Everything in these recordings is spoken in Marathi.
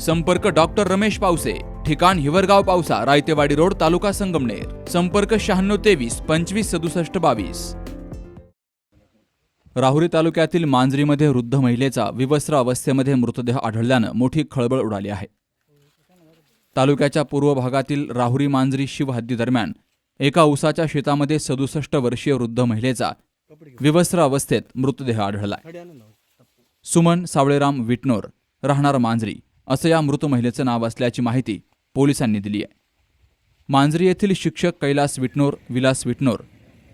संपर्क डॉक्टर रमेश पावसे ठिकाण हिवरगाव पावसा रायतेवाडी रोड तालुका संगमनेर. संपर्क शहाण्णव तेवीस पंचवीस सदुसष्ट बावीस. राहुरी तालुक्यातील मांजरीमध्ये वृद्ध महिलेचा विवस्त्र अवस्थेमध्ये मृतदेह आढळल्यानं मोठी खळबळ उडाली आहे. तालुक्याच्या पूर्व भागातील राहुरी मांजरी शिव हद्दीदरम्यान एका उसाच्या शेतामध्ये सदुसष्ट वर्षीय वृद्ध महिलेचा विवस्त्र अवस्थेत मृतदेह आढळला सुमन सावळेराम विटनोर राहणार मांजरी. असं या मृत महिलेचं नाव असल्याची माहिती पोलिसांनी दिली आहे. मांजरी येथील शिक्षक कैलास विटनोर विलास विटनोर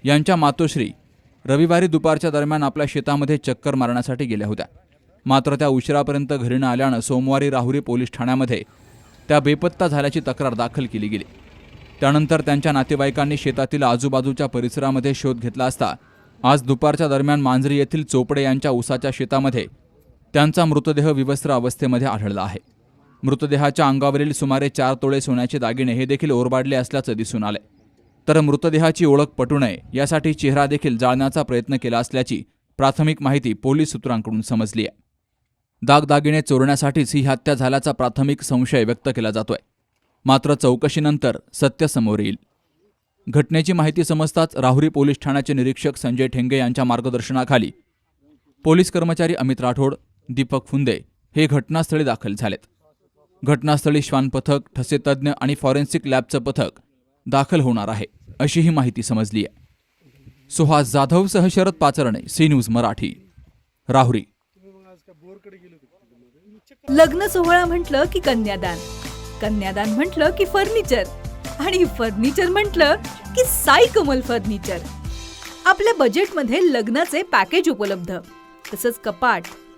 यांच्या मातोश्री रविवारी दुपारच्या दरम्यान आपल्या शेतामध्ये चक्कर मारण्यासाठी गेल्या होत्या. मात्र त्या उशिरापर्यंत घरी न आल्यानं सोमवारी राहुरी पोलीस ठाण्यामध्ये त्या बेपत्ता झाल्याची तक्रार दाखल केली गेली. त्यानंतर त्यांच्या नातेवाईकांनी शेतातील आजूबाजूच्या परिसरामध्ये शोध घेतला असता आज दुपारच्या दरम्यान मांजरी येथील चोपडे यांच्या उसाच्या शेतामध्ये त्यांचा मृतदेह विवस्त्र अवस्थेमध्ये आढळला आहे. मृतदेहाच्या अंगावरील सुमारे चार तोळे सोन्याचे दागिने हे देखील ओरबाडले असल्याचं दिसून आले तर मृतदेहाची ओळख पटू नये यासाठी चेहरा देखील जाळण्याचा प्रयत्न केला असल्याची प्राथमिक माहिती पोलीस सूत्रांकडून समजली आहे. दागदागिने चोरण्यासाठीच ही हत्या झाल्याचा प्राथमिक संशय व्यक्त केला जातोय. मात्र चौकशीनंतर सत्य समोर येईल. घटनेची माहिती समजताच राहुरी पोलीस ठाण्याचे निरीक्षक संजय ठेंगे यांच्या मार्गदर्शनाखाली पोलीस कर्मचारी अमित राठोड दीपक फुंदे हे घटनास्थळी दाखल झालेत. घटनास्थळी श्वान पथक ठसेतज्ञ आणि फॉरेन्सिक लॅबचं पथक दाखल होणार आहे अशी ही माहिती समजली आहे. सुहास जाधवसह शरद पाचरणे सी न्यूज मराठी. राहुरी. लग्न सोहळा म्हटलं की कन्यादान कन्यादान म्हटलं की फर्निचर आणि फर्निचर म्हटलं की साई कमल फर्निचर. आपल्या बजेटमध्ये लग्नाचे पॅकेज उपलब्ध तसंच कपाट